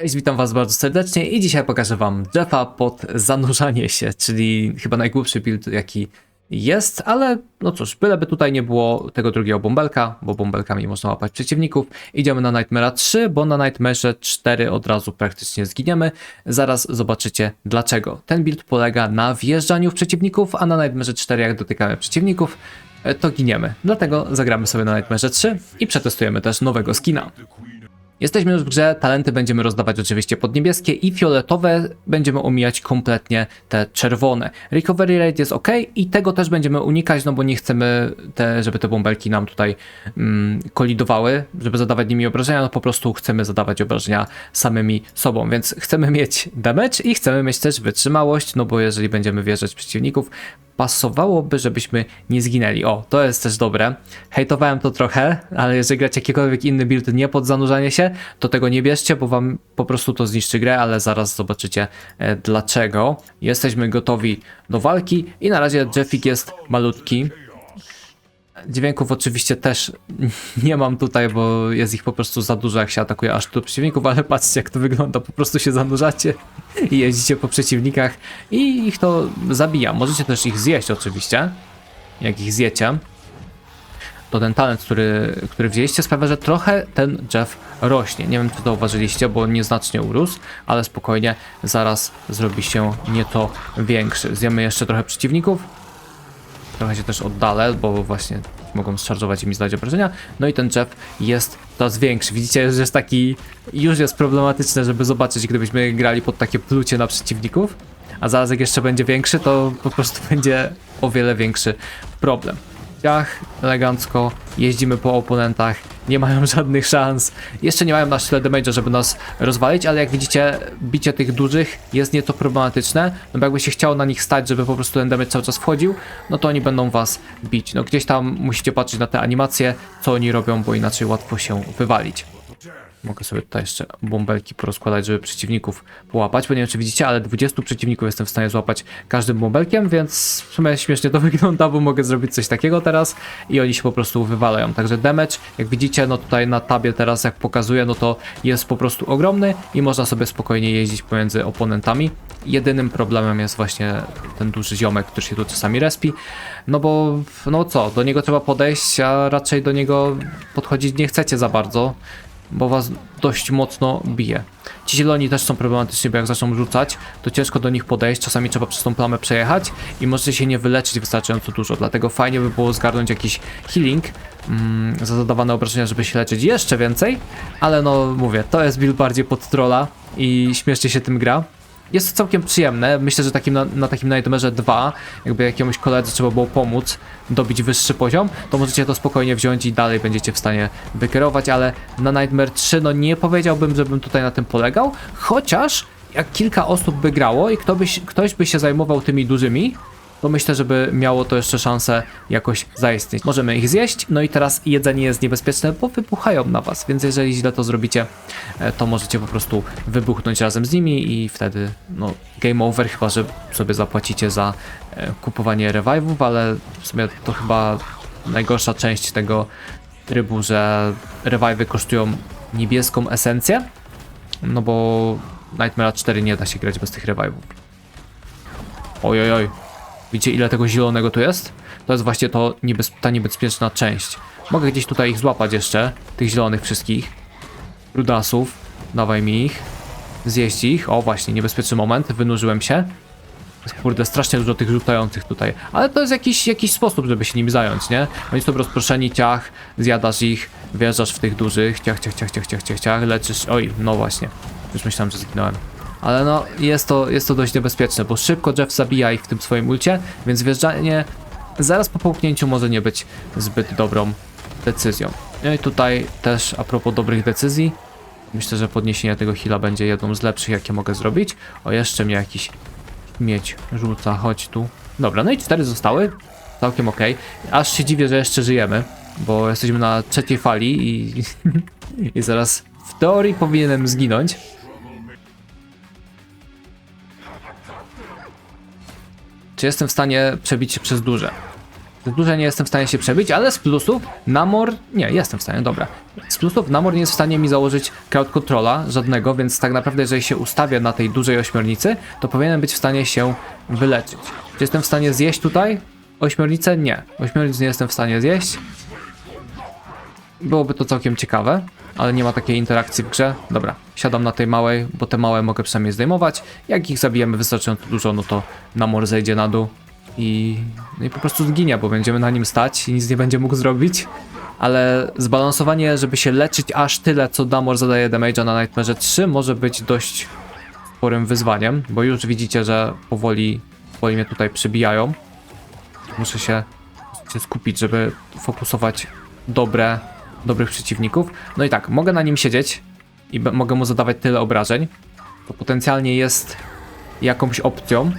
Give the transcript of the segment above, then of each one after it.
Cześć, witam was bardzo serdecznie i dzisiaj pokażę wam Jeffa pod zanurzanie się, czyli chyba najgłupszy build jaki jest, ale no cóż, byleby tutaj nie było tego drugiego bąbelka, bo bąbelkami można łapać przeciwników. Idziemy na Nightmare'a 3, bo na Nightmare'ze 4 od razu praktycznie zginiemy. Zaraz zobaczycie dlaczego. Ten build polega na wjeżdżaniu w przeciwników, a na Nightmare'ze 4 jak dotykamy przeciwników, e, to giniemy. Dlatego zagramy sobie na Nightmare'ze 3 i przetestujemy też nowego skina. Jesteśmy już w grze, talenty będziemy rozdawać oczywiście pod niebieskie i fioletowe będziemy omijać kompletnie te czerwone. Recovery rate jest ok i tego też będziemy unikać, no bo nie chcemy, te, żeby te bąbelki nam tutaj mm, kolidowały, żeby zadawać nimi obrażenia, no po prostu chcemy zadawać obrażenia samymi sobą, więc chcemy mieć damage i chcemy mieć też wytrzymałość, no bo jeżeli będziemy wjeżdżać przeciwników, pasowałoby, żebyśmy nie zginęli. O, to jest też dobre. Hejtowałem to trochę, ale jeżeli gracie jakikolwiek inny build nie pod zanurzanie się, to tego nie bierzcie, bo wam po prostu to zniszczy grę, ale zaraz zobaczycie e, dlaczego. Jesteśmy gotowi do walki i na razie Jeffik jest malutki. Dźwięków oczywiście też nie mam tutaj, bo jest ich po prostu za dużo, jak się atakuje aż tu przeciwników, ale patrzcie jak to wygląda, po prostu się zanurzacie i jeździcie po przeciwnikach i ich to zabija. Możecie też ich zjeść oczywiście, jak ich zjecie. To ten talent, który, który wzięliście sprawia, że trochę ten Jeff rośnie. Nie wiem, czy zauważyliście, bo nieznacznie urósł, ale spokojnie zaraz zrobi się nieco większy. Zjemy jeszcze trochę przeciwników, trochę się też oddalę, bo właśnie mogą szarżować i mi zdać obrażenia. No i ten Jeff jest coraz większy. Widzicie, że jest taki, już jest problematyczne, żeby zobaczyć, gdybyśmy grali pod takie plucie na przeciwników. A zaraz jak jeszcze będzie większy, to po prostu będzie o wiele większy problem. Ciach, elegancko, jeździmy po oponentach, nie mają żadnych szans. Jeszcze nie mają na tyle damage'a, żeby nas rozwalić, ale jak widzicie, bicie tych dużych jest nieco problematyczne, no bo jakby się chciało na nich stać, żeby po prostu ten damage cały czas wchodził, no to oni będą was bić. No gdzieś tam musicie patrzeć na te animacje, co oni robią, bo inaczej łatwo się wywalić. Mogę sobie tutaj jeszcze bąbelki porozkładać, żeby przeciwników połapać, bo nie wiem czy widzicie, ale 20 przeciwników jestem w stanie złapać każdym bąbelkiem, więc w sumie śmiesznie to wygląda, bo mogę zrobić coś takiego teraz i oni się po prostu wywalają. Także damage, jak widzicie, no tutaj na tabie teraz jak pokazuję, no to jest po prostu ogromny i można sobie spokojnie jeździć pomiędzy oponentami. Jedynym problemem jest właśnie ten duży ziomek, który się tu czasami respi, no bo no co, do niego trzeba podejść, a raczej do niego podchodzić nie chcecie za bardzo, bo was dość mocno bije. Ci zieloni też są problematyczni, bo jak zaczną rzucać, to ciężko do nich podejść, czasami trzeba przez tą plamę przejechać i możecie się nie wyleczyć wystarczająco dużo, dlatego fajnie by było zgarnąć jakiś healing mm, za zadawane obrażenia, żeby się leczyć jeszcze więcej, ale no mówię, to jest build bardziej pod trolla i śmiesznie się tym gra. Jest to całkiem przyjemne. Myślę, że takim na, na takim Nightmare'ze 2, jakby jakiemuś koledze trzeba było pomóc dobić wyższy poziom, to możecie to spokojnie wziąć i dalej będziecie w stanie wykierować, ale na Nightmare 3 no nie powiedziałbym, żebym tutaj na tym polegał, chociaż jak kilka osób by grało i kto ktoś by się zajmował tymi dużymi, to myślę, żeby miało to jeszcze szansę jakoś zaistnieć. Możemy ich zjeść, no i teraz jedzenie jest niebezpieczne, bo wybuchają na was, więc jeżeli źle to zrobicie, e, to możecie po prostu wybuchnąć razem z nimi i wtedy, no, game over, chyba że sobie zapłacicie za e, kupowanie revive'ów, ale w sumie to chyba najgorsza część tego trybu, że revive'y kosztują niebieską esencję, no bo Nightmare 4 nie da się grać bez tych revive'ów. Oj, oj, oj. Widzicie ile tego zielonego tu jest? To jest właśnie to niebez ta niebezpieczna część. Mogę gdzieś tutaj ich złapać jeszcze, tych zielonych wszystkich. Rudasów. Dawaj mi ich. Zjeść ich. O właśnie, niebezpieczny moment. Wynurzyłem się. Kurde, strasznie dużo tych rzucających tutaj. Ale to jest jakiś, jakiś sposób, żeby się nim zająć, nie? Oni są rozproszeni, ciach, zjadasz ich, wjeżdżasz w tych dużych, ciach, ciach, ciach, ciach, ciach, ciach, ciach, leczysz... Oj, no właśnie. Już myślałem, że zginąłem. Ale no, jest to, jest to dość niebezpieczne, bo szybko Jeff zabija ich w tym swoim ulcie, więc wjeżdżanie zaraz po połknięciu może nie być zbyt dobrą decyzją. No i tutaj też a propos dobrych decyzji, myślę, że podniesienie tego heala będzie jedną z lepszych, jakie mogę zrobić. O, jeszcze mnie jakiś mieć rzuca, chodź tu. Dobra, no i cztery zostały, całkiem ok. Aż się dziwię, że jeszcze żyjemy, bo jesteśmy na trzeciej fali i, i zaraz w teorii powinienem zginąć. Czy jestem w stanie przebić się przez duże? Z dużej nie jestem w stanie się przebić, ale z plusów Namor... Nie, jestem w stanie, dobra. Z plusów Namor nie jest w stanie mi założyć crowd controla żadnego, więc tak naprawdę jeżeli się ustawię na tej dużej ośmiornicy, to powinienem być w stanie się wyleczyć. Czy jestem w stanie zjeść tutaj ośmiornicę? Nie. Ośmiornic nie jestem w stanie zjeść. Byłoby to całkiem ciekawe, ale nie ma takiej interakcji w grze. Dobra, siadam na tej małej, bo te małe mogę przynajmniej zdejmować. Jak ich zabijemy wystarczająco dużo, no to Namor zejdzie na dół i, no i po prostu zginie, bo będziemy na nim stać i nic nie będzie mógł zrobić. Ale zbalansowanie, żeby się leczyć aż tyle, co Namor zadaje damage'a na Nightmare 3 może być dość sporym wyzwaniem, bo już widzicie, że powoli, powoli mnie tutaj przybijają. Muszę się skupić, żeby fokusować dobre, dobrych przeciwników. No i tak, mogę na nim siedzieć i mogę mu zadawać tyle obrażeń. To potencjalnie jest jakąś opcją.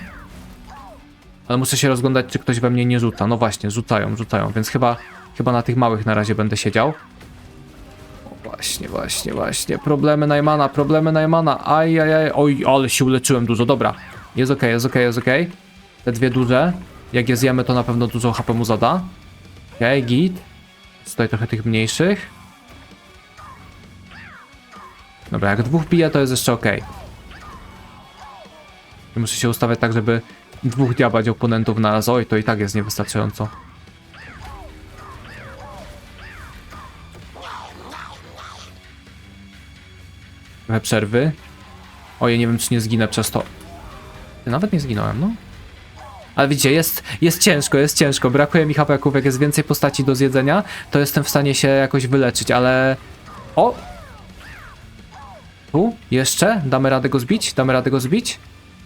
Ale muszę się rozglądać, czy ktoś we mnie nie rzuca. No właśnie, rzucają, rzucają, więc chyba, chyba na tych małych na razie będę siedział. O, właśnie, właśnie, właśnie. Problemy Najmana, problemy Najmana. Aj, aj, aj. Oj, ale się uleczyłem dużo. Dobra. Jest okej, jest okej, jest okej. Te dwie duże. Jak je zjemy, to na pewno dużo HP mu zada. Okej, git. Tutaj trochę tych mniejszych. Dobra, jak dwóch bije, to jest jeszcze. I Muszę się ustawiać tak, żeby dwóch diabać oponentów na raz. Oj, to i tak jest niewystarczająco. Trochę przerwy. Ojej, nie wiem, czy nie zginę przez to. Nawet nie zginąłem, no. Ale widzicie, jest, jest ciężko, jest ciężko. Brakuje mi hapeków, jak jest więcej postaci do zjedzenia, to jestem w stanie się jakoś wyleczyć, ale... O! Tu? Jeszcze? Damy radę go zbić? Damy radę go zbić?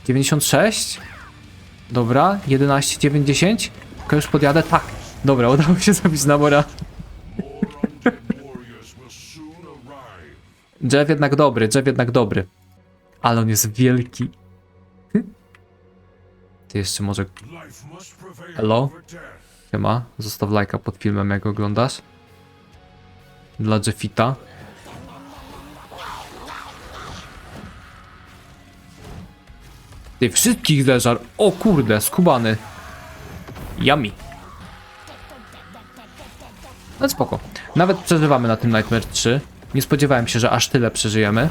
96? Dobra, 11, 9, 10. Tylko już podjadę? Tak. Dobra, udało się zabić Namora. Jeff jednak dobry, Jeff jednak dobry. Ale on jest wielki. Ty jeszcze może... Hello? Siema, zostaw lajka pod filmem jak oglądasz. Dla Jeffita. Ty wszystkich zeżar. O kurde, skubany. Yummy. No spoko. Nawet przeżywamy na tym Nightmare 3. Nie spodziewałem się, że aż tyle przeżyjemy.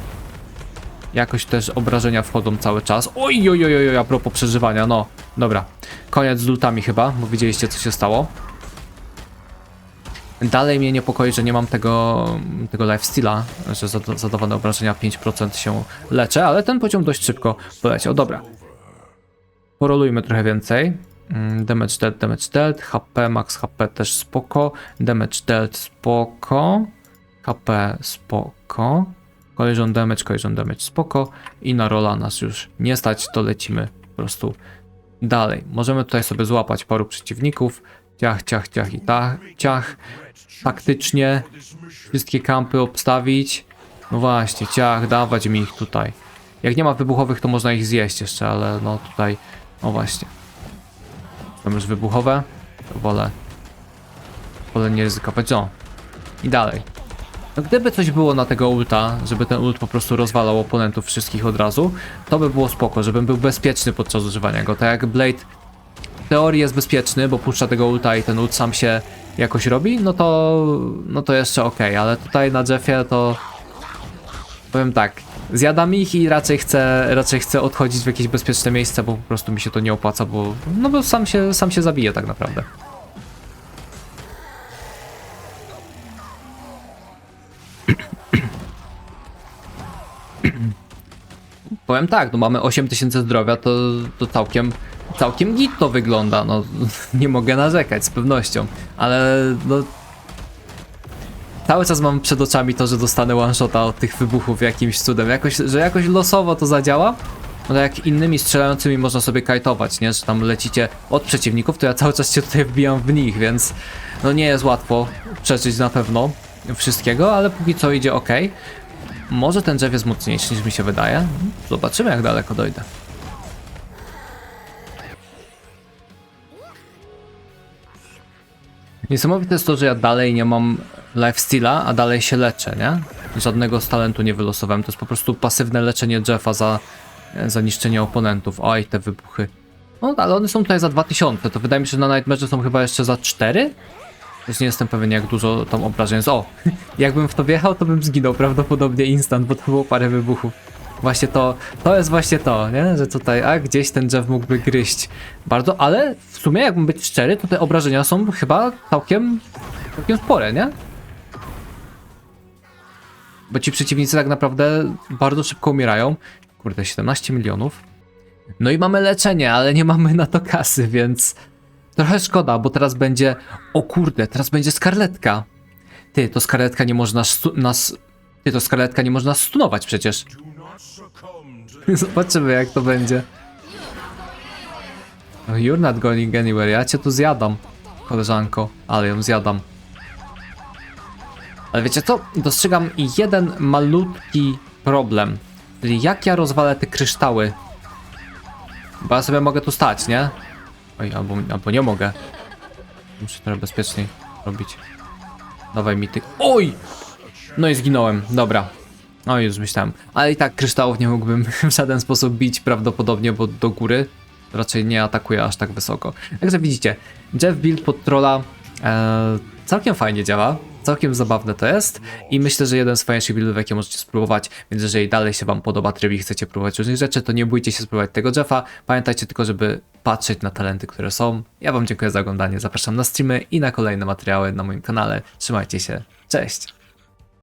Jakoś też obrażenia wchodzą cały czas. Oj, oj, oj, oj, a propos przeżywania, no. Dobra. Koniec z lutami chyba, bo widzieliście co się stało. Dalej mnie niepokoi, że nie mam tego, tego lifesteala, że zada- zadawane obrażenia 5% się leczę, ale ten poziom dość szybko poleciał. Dobra. Porolujmy trochę więcej. Mm, Damage dealt, damage dealt, HP, max HP też spoko, damage dealt spoko, HP spoko, collision damage, collision damage spoko i na rola nas już nie stać, to lecimy po prostu dalej. Możemy tutaj sobie złapać paru przeciwników, ciach, ciach, ciach i tak, ciach, taktycznie wszystkie kampy obstawić, no właśnie, ciach, dawać mi ich tutaj. Jak nie ma wybuchowych, to można ich zjeść jeszcze, ale no tutaj, o właśnie. Mam już wybuchowe, to wolę, wolę nie ryzykować. No. I dalej. No gdyby coś było na tego ulta, żeby ten ult po prostu rozwalał oponentów wszystkich od razu, to by było spoko, żebym był bezpieczny podczas używania go. Tak jak Blade w teorii jest bezpieczny, bo puszcza tego ulta i ten ult sam się jakoś robi, no to, no to jeszcze okej, ale tutaj na Jeffie to powiem tak, zjadam ich i raczej chcę, raczej chcę odchodzić w jakieś bezpieczne miejsce, bo po prostu mi się to nie opłaca, bo no bo sam się, sam się zabije tak naprawdę. Powiem tak, no mamy 8000 zdrowia, to, to całkiem, całkiem git to wygląda, no. Nie mogę narzekać z pewnością, ale no cały czas mam przed oczami to, że dostanę one shota od tych wybuchów jakimś cudem, jakoś, że jakoś losowo to zadziała, no jak innymi strzelającymi można sobie kajtować, nie, że tam lecicie od przeciwników, to ja cały czas się tutaj wbijam w nich, więc no nie jest łatwo przeżyć na pewno wszystkiego, ale póki co idzie ok. Może ten drzew jest mocniejszy niż mi się wydaje. Zobaczymy jak daleko dojdę. Niesamowite jest to, że ja dalej nie mam lifesteala, a dalej się leczę, nie? Żadnego z talentu nie wylosowałem. To jest po prostu pasywne leczenie Jeffa za, za niszczenie oponentów. Oj, te wybuchy. No, ale one są tutaj za 2000, to wydaje mi się, że na Nightmare są chyba jeszcze za 4? Już nie jestem pewien, jak dużo tam obrażeń jest. O, jakbym w to wjechał, to bym zginął prawdopodobnie instant, bo to było parę wybuchów. Właśnie to, to jest właśnie to, nie? Że tutaj, a gdzieś ten drzew mógłby gryźć bardzo, ale w sumie, jakbym być szczery, to te obrażenia są chyba całkiem, całkiem spore, nie? Bo ci przeciwnicy tak naprawdę bardzo szybko umierają. Kurde, 17 milionów. No i mamy leczenie, ale nie mamy na to kasy, więc trochę szkoda, bo teraz będzie. O kurde, teraz będzie skarletka. Ty, to skarletka nie można stu- nas. Ty, to skarletka nie można stunować przecież. Zobaczymy, jak to będzie. Oh, you're not going anywhere. Ja cię tu zjadam, koleżanko, ale ją zjadam. Ale wiecie co? Dostrzegam jeden malutki problem. Czyli jak ja rozwalę te kryształy? Bo ja sobie mogę tu stać, nie? Oj, albo, albo nie mogę. Muszę trochę bezpieczniej robić. Dawaj mi ty. Oj! No i zginąłem, dobra. No już myślałem. Ale i tak kryształów nie mógłbym w żaden sposób bić prawdopodobnie, bo do góry raczej nie atakuje aż tak wysoko. Także widzicie, Jeff build pod trolla e, całkiem fajnie działa. Całkiem zabawne to jest i myślę, że jeden z fajniejszych buildów, jakie możecie spróbować, więc jeżeli dalej się wam podoba tryb i chcecie próbować różnych rzeczy, to nie bójcie się spróbować tego Jeffa. Pamiętajcie tylko, żeby patrzeć na talenty, które są. Ja wam dziękuję za oglądanie, zapraszam na streamy i na kolejne materiały na moim kanale. Trzymajcie się, cześć!